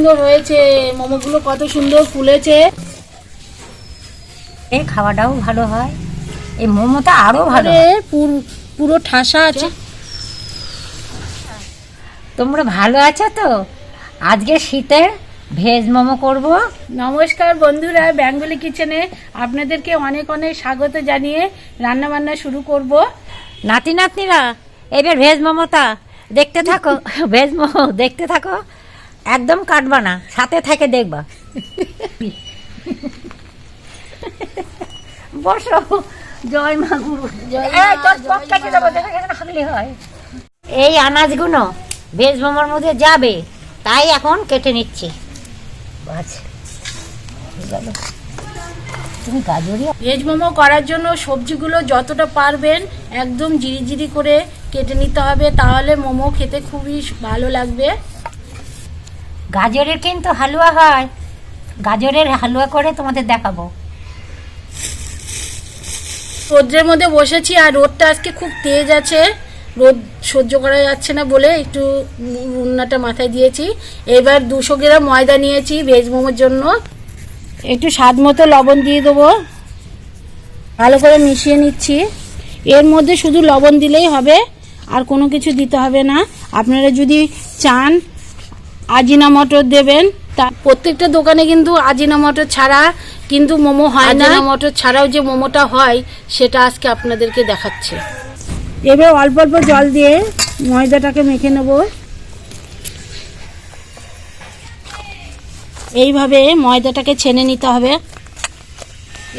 সুন্দর হয়েছে মোমোগুলো কত সুন্দর ফুলেছে। এই খাওয়াটাও ভালো হয়। এই মোমোটা আরও ভালো পুরো পুরো ঠাসা আছে। তোমরা ভালো আছো তো? আজকে শীতে ভেজ মোমো করব। নমস্কার বন্ধুরা বেঙ্গলি কিচেনে আপনাদেরকে অনেক অনেক স্বাগত জানিয়ে রান্না বান্না শুরু করব। নাতি নাতনিরা এবার ভেজ মোমোটা দেখতে থাকো। ভেজ মোমো দেখতে থাকো। একদম কাটবা না সাথে থেকে দেখবা। বসো। জয় মা গুরু এই, হয়। আনাজগুলো ভেজ মোমোর মধ্যে যাবে তাই এখন কেটে নিচ্ছি। তুমি গাজরি ভেজ মোমো করার জন্য সবজিগুলো যতটা পারবেন একদম জিরি জিরি করে কেটে নিতে হবে তাহলে মোমো খেতে খুবই ভালো লাগবে। গাজরের কিন্তু হালুয়া হয়। গাজরের হালুয়া করে তোমাদের দেখাবো। রোদ্রের মধ্যে বসেছি আর রোদটা আজকে খুব তেজ আছে। রোদ সহ্য করা যাচ্ছে না বলে একটু উন্নাটা মাথায় দিয়েছি। এবার দুশো গ্রাম ময়দা নিয়েছি ভেজ মোমোর জন্য। একটু স্বাদ মতো লবণ দিয়ে দেবো। ভালো করে মিশিয়ে নিচ্ছি। এর মধ্যে শুধু লবণ দিলেই হবে, আর কোনো কিছু দিতে হবে না। আপনারা যদি চান আজিনা মটর দেবেন তা প্রত্যেকটা দোকানে কিন্তু আজিনা মটর ছাড়া কিন্তু মোমো হয় না। মটর ছাড়াও যে মোমোটা হয় সেটা আজকে আপনাদেরকে দেখাচ্ছে। এবার অল্প অল্প জল দিয়ে ময়দাটাকে মেখে নেব। এইভাবে ময়দাটাকে ছেনে নিতে হবে।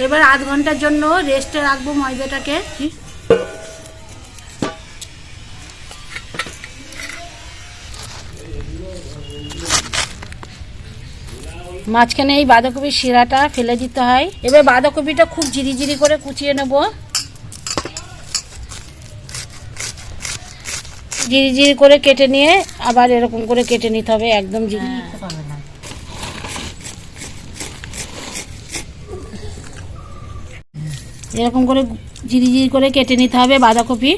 এবার আধ ঘণ্টার জন্য রেস্টে রাখব ময়দাটাকে। মাঝখানে এই বাঁধাকপির শিরাটা ফেলে দিতে হয়। এবার বাঁধাকপিটা খুব জিরি জিরি করে কুচিয়ে নেব। জিরি জিরি করে কেটে নিয়ে আবার এরকম করে কেটে নিতে হবে একদম জিরি এরকম করে জিরি জিরি করে কেটে নিতে হবে বাঁধাকপি।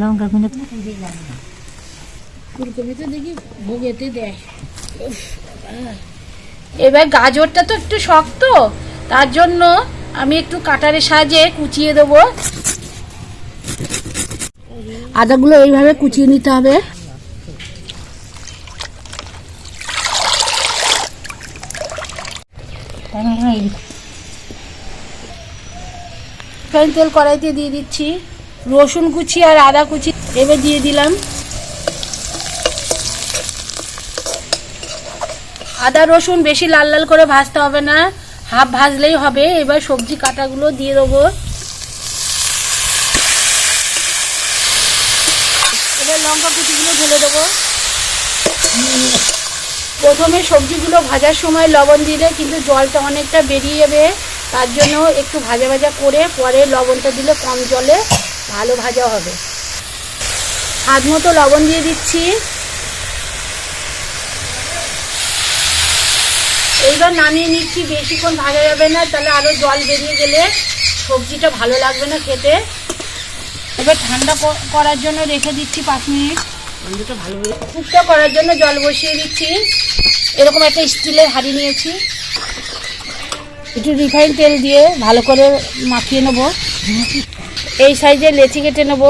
লঙ্কা গুঁড়ো। ফুলকপি তো দেখি ভোগেতে দেয়। এবার গাজরটা তো একটু শক্ত তার জন্য আমি একটু কাটারের সাহায্যে কুচিয়ে দেবো। আদাগুলো এইভাবে কুচিয়ে নিতে হবে। তেল কড়াইতে দিয়ে দিচ্ছি রসুন কুচি আর আদা কুচি এবার দিয়ে দিলাম। আদা, রসুন বেশি লাল লাল করে ভাজতে হবে না। হাফ ভাজলেই হবে। এবার সবজি কাটাগুলো দিয়ে দেবো। এবার লঙ্কা কুচিগুলো ঢেলে দেবো। প্রথমে সবজিগুলো ভাজার সময় লবণ দিলে কিন্তু জলটা অনেকটা বেরিয়ে যাবে। তার জন্য একটু ভাজা ভাজা করে পরে লবণটা দিলে কম জলে ভালো ভাজা হবে। স্বাদ মতো লবণ দিয়ে দিচ্ছি। এইবার নামিয়ে নিচ্ছি বেশিক্ষণ ভাজা যাবে না তাহলে আরও জল বেরিয়ে গেলে সবজিটা ভালো লাগবে না খেতে। এবার ঠান্ডা করার জন্য রেখে দিচ্ছি পাঁচ মিনিট। আলুটা ভালো কুকটা করার জন্য জল বসিয়ে দিচ্ছি। এরকম একটা স্টিলের হাঁড়ি নিয়েছি। একটু রিফাইন তেল দিয়ে ভালো করে মাখিয়ে নেব। এই সাইজে লেচি কেটে নেব।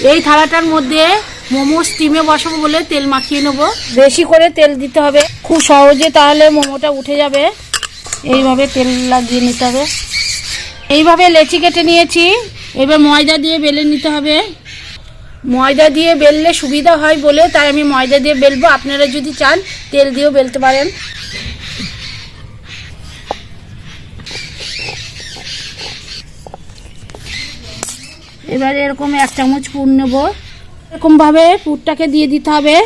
এই থালাটার মধ্যে মোমো স্টিমে বসাবো বলে তেল মাখিয়ে নেব। বেশি করে তেল দিতে হবে। খুব সহজে তাহলে মোমোটা উঠে যাবে। এইভাবে তেল লাগিয়ে নিতে হবে। এইভাবে লেচি কেটে নিয়েছি। এবার ময়দা দিয়ে বেলে নিতে হবে। ময়দা দিয়ে বেললে সুবিধা হয় বলে, তাই আমি ময়দা দিয়ে বেলবো। আপনারা যদি চান, তেল দিয়েও বেলতে পারেন। এবার এরকম এক চামচ পুর নেব। এরকমভাবে পুরটাকে দিয়ে দিতে হবে।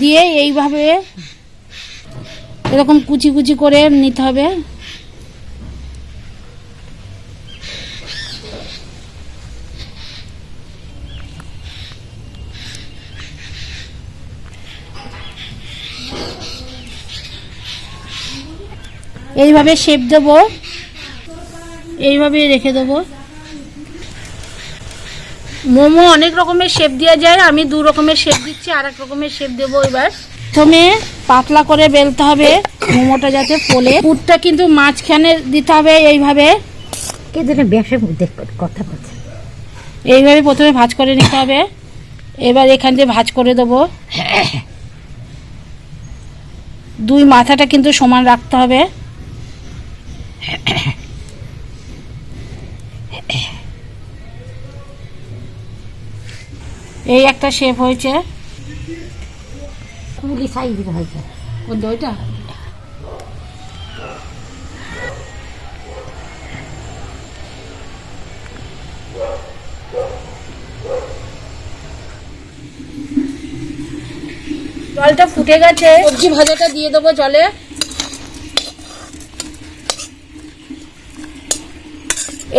দিয়ে এইভাবে এরকম কুচি কুচি করে নিতে হবে। এইভাবে শেপ দেব। এইভাবে রেখে দেবো। মোমো অনেক রকমের শেপ দেওয়া যায় আমি দু রকমের শেপ দিচ্ছি আর এক রকমের শেপ দেবো এবার। প্রথমে পাতলা করে বেলতে হবে মোমোটা যাতে ফোলে। পুরটা কিন্তু মাঝখানে দিতে হবে এইভাবে। কথা বলছে। এইভাবে প্রথমে ভাজ করে নিতে হবে। এবার এখান দিয়ে ভাজ করে দেবো। দুই মাথাটা কিন্তু সমান রাখতে হবে। এই একটা শেপ হয়েছে। কুলি সাইজের হয়েছে। জলটা ফুটে গেছে। সবজি ভাজাটা দিয়ে দেবো জলে।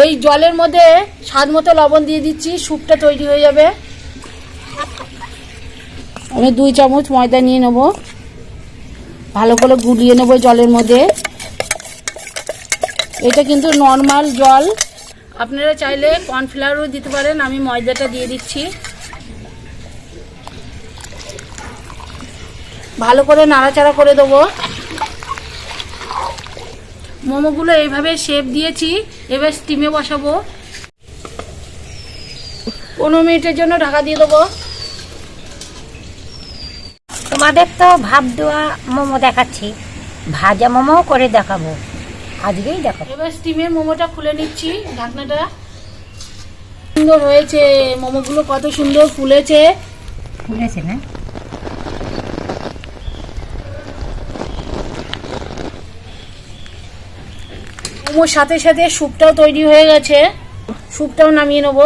এই জলের মধ্যে স্বাদ মতো লবণ দিয়ে দিচ্ছি স্যুপটা তৈরি হয়ে যাবে। আমি দুই চামচ ময়দা নিয়ে নেব। ভালো করে গুলিয়ে নেব জলের মধ্যে। এটা কিন্তু নর্মাল জল। আপনারা চাইলে কর্নফ্লাওয়ারও দিতে পারেন, আমি ময়দাটা দিয়ে দিচ্ছি। ভালো করে নাড়াচাড়া করে দেবো। মোমোগুলো এইভাবে শেপ দিয়েছি, এবার স্টিমে বসাবো। পনেরো মিনিটের জন্য ঢাকা দিয়ে দেবো। তোমাদের তো ভাব দেওয়া মোমো দেখাচ্ছি। ভাজা মোমো করে দেখাবো। আজকেই দেখাবো। এবার স্টিমের মোমোটা খুলে নিচ্ছি ঢাকনাটা। সুন্দর হয়েছে মোমোগুলো কত সুন্দর ফুলেছে। ফুলেছে না? মোমোর সাথে সাথে স্যুপটাও তৈরি হয়ে গেছে। স্যুপটাও নামিয়ে নেব।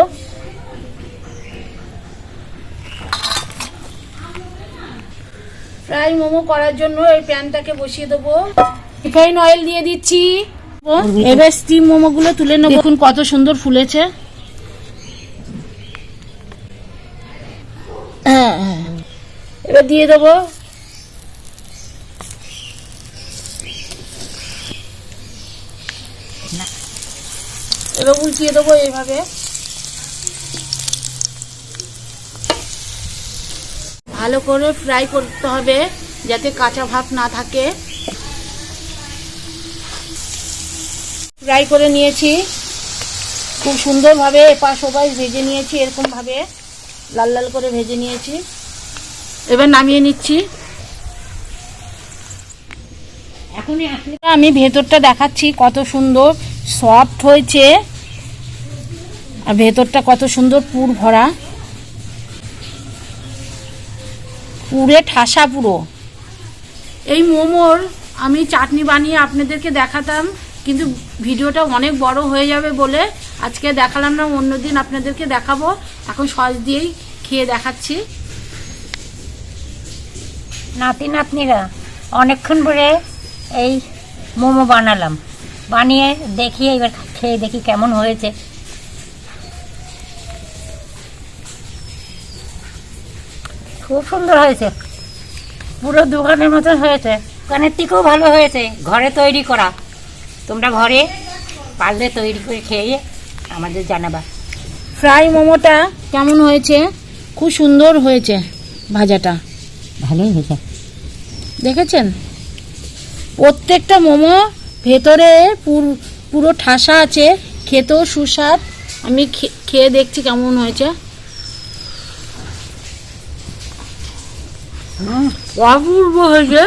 ফ্রাই মোমো করার জন্য এই প্যানটাকে বসিয়ে দেবো। রিফাইন অয়েল দিয়ে দিচ্ছি। এবার স্টিম মোমোগুলো তুলে নেব। দেখুন কত সুন্দর ফুলেছে। এবার দিয়ে দেবো। এবার উল্টিয়ে দেবো এইভাবে। ভালো করে ফ্রাই করতে হবে যাতে কাঁচা ভাব না থাকে। ফ্রাই করে নিয়েছি। খুব সুন্দরভাবে এপাশ ওপাশ ভেজে নিয়েছি এরকমভাবে। লাল লাল করে ভেজে নিয়েছি। এবার নামিয়ে নিচ্ছি। আসলে আমি ভেতরটা দেখাচ্ছি কত সুন্দর সফট হয়েছে। আর ভেতরটা কত সুন্দর পুর ভরা। পুরে ঠাসা পুরো। এই মোমোর আমি চাটনি বানিয়ে আপনাদেরকে দেখাতাম কিন্তু ভিডিওটা অনেক বড় হয়ে যাবে বলে আজকে দেখালাম না অন্যদিন আপনাদেরকে দেখাবো। এখন সস দিয়েই খেয়ে দেখাচ্ছি। নাতি নাতনিরা অনেকক্ষণ পরে এই মোমো বানালাম। বানিয়ে দেখি এবার খেয়ে দেখি কেমন হয়েছে। খুব সুন্দর হয়েছে। পুরো দোকানের মতন হয়েছে। দোকানের থেকেও ভালো হয়েছে। ঘরে তৈরি করা। তোমরা ঘরে পারলে তৈরি করে খেয়ে আমাদের জানাবা। ফ্রাই মোমোটা কেমন হয়েছে? খুব সুন্দর হয়েছে ভাজাটা। ভালোই হয়েছে। দেখেছেন? প্রত্যেকটা মোমো ভেতরে পুর- ঠাসা আছে। খেতেও সুস্বাদ। আমি খেয়ে দেখছি কেমন হয়েছে। অপূর্ব হয়েছে।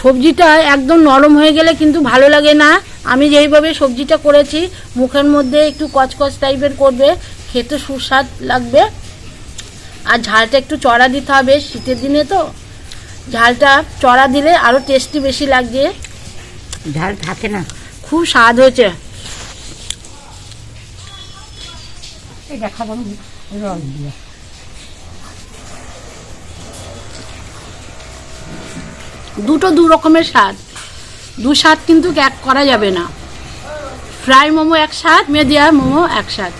সবজিটা একদম নরম হয়ে গেলে কিন্তু ভালো লাগে না। আমি যেইভাবে সবজিটা করেছি মুখের মধ্যে একটু কচকচ টাইপের করবে খেতে সুস্বাদ লাগবে। আর ঝালটা একটু চড়া দিতে হবে শীতের দিনে তো। ঝালটা চড়া দিলে আরও টেস্টি বেশি লাগছে ঝাল থাকে না। খুব স্বাদ হয়েছে। এটা দিয়ে। দুটো দু রকমের স্বাদ। দু স্বাদ কিন্তু এক করা যাবে না। ফ্রাই মোমো এক স্বাদ মেদিয়া মোমো এক স্বাদ।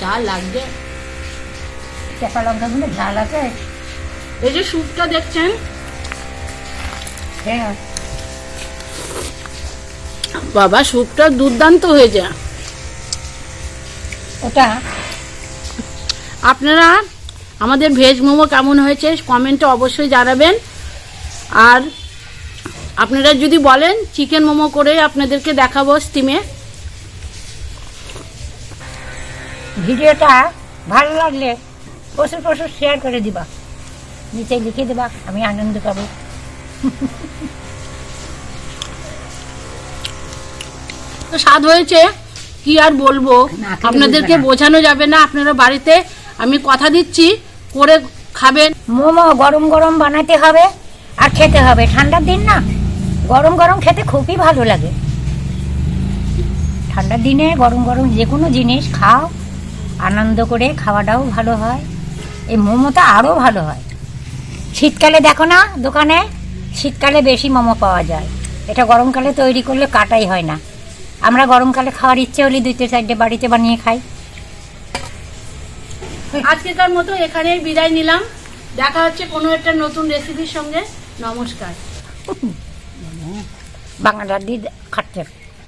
যা লাগবে। চেপা লঙ্কাগুলো ঝাল আছে? এই যে স্যুপটা দেখছেন? হ্যাঁ। বাবা স্যুপটা দুর্দান্ত হয়েছে। ওটা? আপনারা আমাদের ভেজ মোমো কেমন হয়েছে কমেন্টে অবশ্যই জানাবেন। আর আপনারা যদি বলেন চিকেন মোমো করে আপনাদেরকে দেখাবো স্টিমে ভিডিওটা ভালো লাগলে প্রচুর প্রচুর শেয়ার করে দিবা। নিচে লিখে দেবা আমি আনন্দ পাবো। তো স্বাদ হয়েছে কি আর বলব? আপনাদেরকে বোঝানো যাবে না আপনারা বাড়িতে আমি কথা দিচ্ছি। করে খাবেন। মোমো গরম গরম বানাতে হবে আর খেতে হবে। ঠান্ডার দিন না, গরম গরম খেতে খুবই ভালো লাগে। ঠান্ডার দিনে গরম গরম যে কোনো জিনিস খাও, আনন্দ করে খাওয়াটাও ভালো হয়। এই মোমোটা আরও ভালো হয়। শীতকালে দেখো না দোকানে, শীতকালে বেশি মোমো পাওয়া যায়। এটা গরমকালে তৈরি করলে কাটাই হয় না। আমরা গরমকালে খাওয়ার ইচ্ছে হলে দুইতে চারটে বাড়িতে বানিয়ে খাই। আজকেকার মতো এখানেই বিদায় নিলাম। দেখা হচ্ছে কোনো একটা নতুন রেসিপির সঙ্গে। নমস্কার। বাংলা দিদি খাচ্ছে